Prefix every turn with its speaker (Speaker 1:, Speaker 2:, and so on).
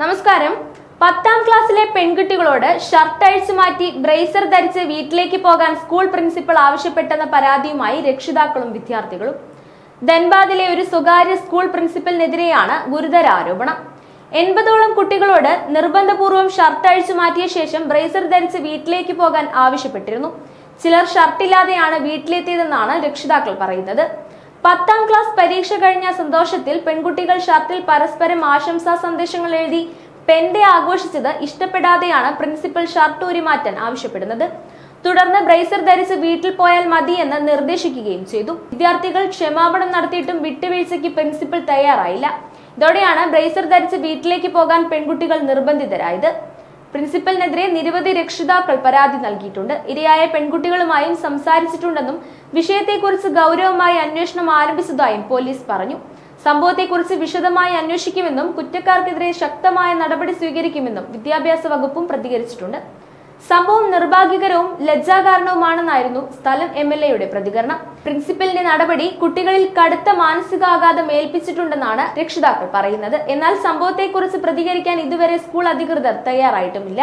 Speaker 1: നമസ്കാരം. പത്താം ക്ലാസ്സിലെ പെൺകുട്ടികളോട് ഷർട്ട് അഴിച്ചു മാറ്റി ബ്രേസർ ധരിച്ച് വീട്ടിലേക്ക് പോകാൻ സ്കൂൾ പ്രിൻസിപ്പൾ ആവശ്യപ്പെട്ടെന്ന പരാതിയുമായി രക്ഷിതാക്കളും വിദ്യാർത്ഥികളും. ധൻബാദിലെ ഒരു സ്വകാര്യ സ്കൂൾ പ്രിൻസിപ്പലിനെതിരെയാണ് ഗുരുതര ആരോപണം. എൺപതോളം കുട്ടികളോട് നിർബന്ധപൂർവം ഷർട്ട് അഴിച്ചു മാറ്റിയ ശേഷം ബ്രേസർ ധരിച്ച് വീട്ടിലേക്ക് പോകാൻ ആവശ്യപ്പെട്ടിരുന്നു. ചിലർ ഷർട്ടില്ലാതെയാണ് വീട്ടിലെത്തിയതെന്നാണ് രക്ഷിതാക്കൾ പറയുന്നത്. പത്താം ക്ലാസ് പരീക്ഷ കഴിഞ്ഞ സന്തോഷത്തിൽ പെൺകുട്ടികൾ ഷർട്ടിൽ പരസ്പരം ആശംസാ സന്ദേശങ്ങൾ എഴുതി പെൻഡെ ആഘോഷിച്ചത് ഇഷ്ടപ്പെടാതെയാണ് പ്രിൻസിപ്പൽ ഷർട്ട് ഊരിമാറ്റാൻ ആവശ്യപ്പെടുന്നത്. തുടർന്ന് ബ്രേസർ ധരിച്ച് വീട്ടിൽ പോയാൽ മതി എന്ന് നിർദ്ദേശിക്കുകയും ചെയ്തു. വിദ്യാർത്ഥികൾ ക്ഷമാപണം നടത്തിയിട്ടും വിട്ടുവീഴ്ചയ്ക്ക് പ്രിൻസിപ്പൽ തയ്യാറായില്ല. ഇതോടെയാണ് ബ്രേസർ ധരിച്ച് വീട്ടിലേക്ക് പോകാൻ പെൺകുട്ടികൾ നിർബന്ധിതരായത്. പ്രിൻസിപ്പലിനെതിരെ നിരവധി രക്ഷിതാക്കൾ പരാതി നൽകിയിട്ടുണ്ട്. ഇരയായ പെൺകുട്ടികളുമായും സംസാരിച്ചിട്ടുണ്ടെന്നും വിഷയത്തെക്കുറിച്ച് ഗൗരവമായി അന്വേഷണം ആരംഭിച്ചതായും പോലീസ് പറഞ്ഞു. സംഭവത്തെക്കുറിച്ച് വിശദമായി അന്വേഷിക്കുമെന്നും കുറ്റക്കാർക്കെതിരെ ശക്തമായ നടപടി സ്വീകരിക്കുമെന്നും വിദ്യാഭ്യാസ വകുപ്പും പ്രതികരിച്ചിട്ടുണ്ട്. സംഭവം നിർഭാഗ്യകരവും ലജ്ജാകാരണവുമാണെന്നായിരുന്നു സ്ഥലം എം എൽ എയുടെ പ്രതികരണം. പ്രിൻസിപ്പലിന്റെ നടപടി കുട്ടികളിൽ കടുത്ത മാനസികാഘാതം ഏൽപ്പിച്ചിട്ടുണ്ടെന്നാണ് രക്ഷിതാക്കൾ പറയുന്നത്. എന്നാൽ സംഭവത്തെക്കുറിച്ച് പ്രതികരിക്കാൻ ഇതുവരെ സ്കൂൾ അധികൃതർ തയ്യാറായിട്ടുമില്ല.